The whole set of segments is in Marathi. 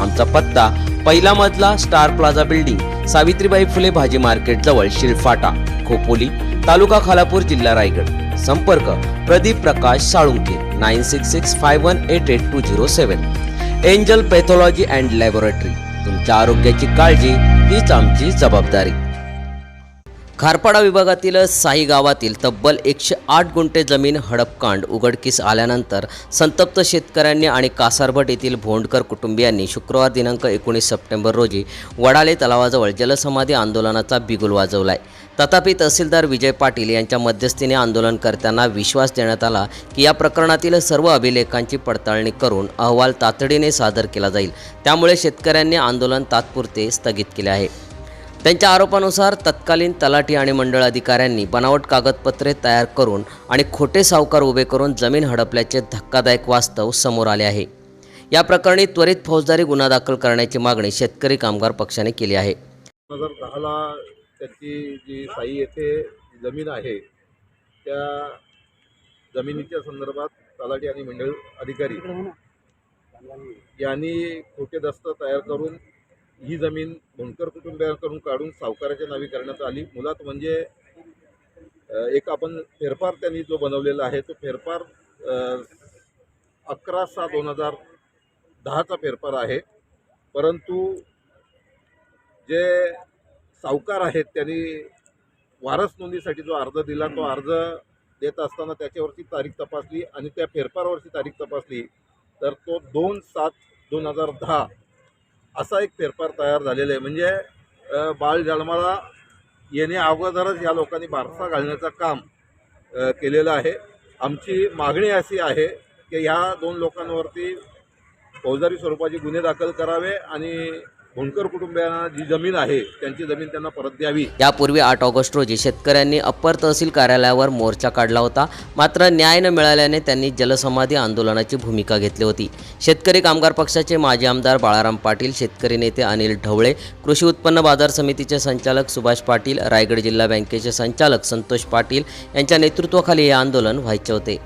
आमचा पत्ता पहिला मजला star plaza building Savitribai Phule भाजी मार्केट जवळ शिरफाटा खोपोली तालुका खालापूर जिल्हा रायगड. संपर्क Pradeep Prakash Salunke nine six six five one eight eight two zero seven. Angel pathology and laboratory. तुमच्या आरोग्याची काळजी हीच आमची जबाबदारी. खारपाडा विभागातील साई गावातील तब्बल एकशे आठ गुंठे जमीन हडपकांड उघडकीस आल्यानंतर संतप्त शेतकऱ्यांनी आणि कासारभट येथील भोंडकर कुटुंबियांनी शुक्रवार दिनांक एकोणीस सप्टेंबर रोजी वडाले तलावाजवळ जलसमाधी आंदोलनाचा बिगुल वाजवलाय. तथापि तहसीलदार विजय पाटील यांच्या मध्यस्थीने आंदोलनकर्त्यांना विश्वास देण्यात आला की या प्रकरणातील सर्व अभिलेखांची पडताळणी करून अहवाल तातडीने सादर केला जाईल. त्यामुळे शेतकऱ्यांनी आंदोलन तात्पुरते स्थगित केले आहे. त्यांच्या आरोपानुसार तत्कालीन तलाठी आणि मंडळ अधिकाऱ्यांनी बनावट कागदपत्रे तयार करून आणि खोटे सावकार उभे करून जमीन हडपल्याचे धक्कादायक वास्तव समोर आले आहे. या प्रकरणी त्वरित फौजदारी गुन्हा दाखल करण्याची मागणी शेतकरी कामगार पक्षाने केली आहे. दोन हजार दहाला त्याची जी साई येथे जमीन आहे त्या जमिनीच्या संदर्भात तलाठी आणि मंडळ अधिकारी यांनी खोटे दस्त तयार करून ही जमीन भोंडकर कुटुंबियांकडून काढून सावकाराच्या नावे करण्यात आली. मुळात म्हणजे एक आपण फेरफार त्यांनी जो बनवलेला आहे तो फेरफार अकरा सहा दोन हजार दहाचा फेरफार आहे. परंतु जे सावकार आहेत त्यांनी वारस नोंदीसाठी जो अर्ज दिला तो अर्ज देत असताना त्याच्यावरची तारीख तपासली आणि त्या फेरफारावरची तारीख तपासली तर तो दोन सात दोन हजार दहा असा एक फेरफार तयार झालेला आहे. म्हणजे बाळ जन्माला येणे अगोदरच या लोकांनी बारसा घालण्याचं काम केलेलं आहे. आमची मागणी अशी आहे की ह्या दोन लोकांवरती फौजदारी स्वरूपाचे गुन्हे दाखल करावे आणि होणकर कुटुंबियांना जी जमीन आहे त्यांची जमीन त्यांना परत द्यावी. यापूर्वी आठ ऑगस्ट रोजी शेतकऱ्यांनी अप्पर तहसील कार्यालयावर मोर्चा काढला होता. मात्र न्याय न मिळाल्याने त्यांनी जलसमाधी आंदोलनाची भूमिका घेतली होती. शेतकरी कामगार पक्षाचे माजी आमदार बाळाराम पाटील शेतकरी नेते अनिल ढवळे कृषी उत्पन्न बाजार समितीचे संचालक सुभाष पाटील रायगड जिल्हा बँकेचे संचालक संतोष पाटील यांच्या नेतृत्वाखाली हे आंदोलन व्हायचे होते.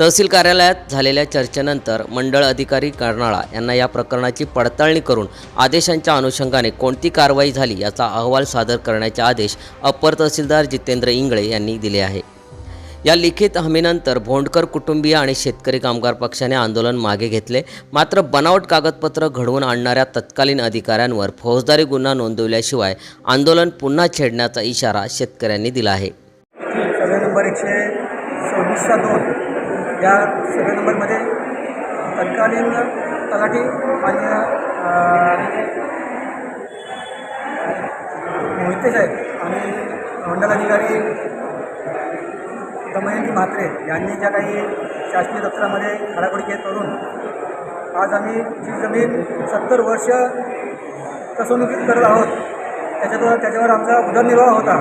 तहसील कार्यालयात झालेल्या चर्चेनंतर मंडळ अधिकारी कर्नाळा यांना या प्रकरणाची पडताळणी करून आदेशांच्या अनुषंगाने कोणती कारवाई झाली याचा अहवाल सादर करण्याचे आदेश अप्पर तहसीलदार जितेंद्र इंगळे यांनी दिले आहे. या लिखित हमीनंतर भोंडकर कुटुंबीय आणि शेतकरी कामगार पक्षाने आंदोलन मागे घेतले. मात्र बनावट कागदपत्र घडवून आणणाऱ्या तत्कालीन अधिकाऱ्यांवर फौजदारी गुन्हा नोंदवल्याशिवाय आंदोलन पुन्हा छेडण्याचा इशारा शेतकऱ्यांनी दिला आहे. या सगळ्या नंबरमध्ये तत्कालीन तलाठी आणि मोहिते साहेब आणि मंडल अधिकारी दमयंती म्हात्रे यांनी ज्या काही शासकीय दप्तरामध्ये खडाखोडी केस करून आज आम्ही जी जमीन सत्तर वर्ष फसवणुकीत करत आहोत त्याच्यावर त्याच्यावर आमचा उदरनिर्वाह होता.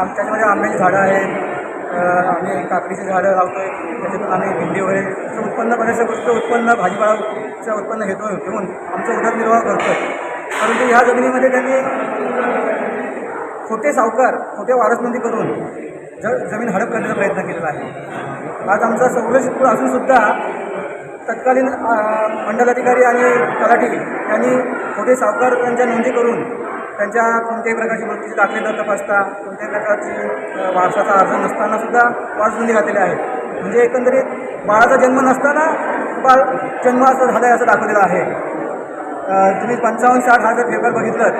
आम त्याच्यामध्ये आंब्याची झाडं आहेत आम्ही काकडीची झाडं लावतो आहे त्याच्यातून आम्ही भेंडी वगैरे असं उत्पन्न बऱ्याचशा गोष्टी उत्पन्न भाजीपालाचं उत्पन्न घेतो घेऊन आमचा उदरनिर्वाह करतो आहे परंतु ह्या जमिनीमध्ये त्यांनी खोटे सावकार खोटे वारसनोंदी करून ज जमीन हडप करण्याचा प्रयत्न केलेला आहे. आज आमचा संरक्षित असूनसुद्धा तत्कालीन मंडलाधिकारी आणि तलाठी यांनी खोटे सावकार त्यांच्या नोंदी करून त्यांच्या कोणत्याही प्रकारची मृत्यूचे दाखले न तपासता कोणत्याही प्रकारची वारसाचा अर्ज नसताना सुद्धा वारस नोंदी घातलेल्या आहेत. म्हणजे एकंदरीत बाळाचा जन्म नसताना बाळ जन्म असं झाला आहे असं दाखवलेलं आहे. तुम्ही पंचावन्न साठ हा जर पेपर बघितलं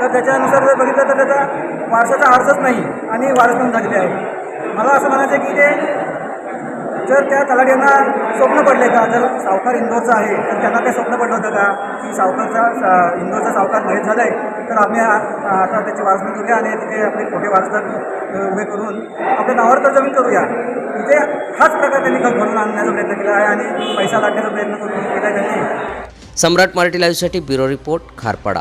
तर त्याच्यानुसार जर बघितलं तर त्याचा वारसाचा अर्जच नाही आणि वारस नोंद झालेली आहे. मला असं म्हणायचं आहे की ते जर त्या तलाट्यांना स्वप्न पडले का जर सावकार इंदोरचा आहे तर त्यांना काही स्वप्न पडलं होतं का? की सावकारचा सा- इंदोरचा सावकार मयत झाला आहे तर आम्ही आता त्याची वारसणी करूया आणि तिथे आपले खोटे वारसदार उभे करून आपल्या नावावर तर जमीन करूया. इथे हाच प्रकार त्यांनी घडून आणण्याचा प्रयत्न केला आहे आणि पैसा लाटण्याचा प्रयत्न करून केला आहे त्यांनी. सम्राट मराठी लाईव्हसाठी ब्युरो रिपोर्ट खारपाडा.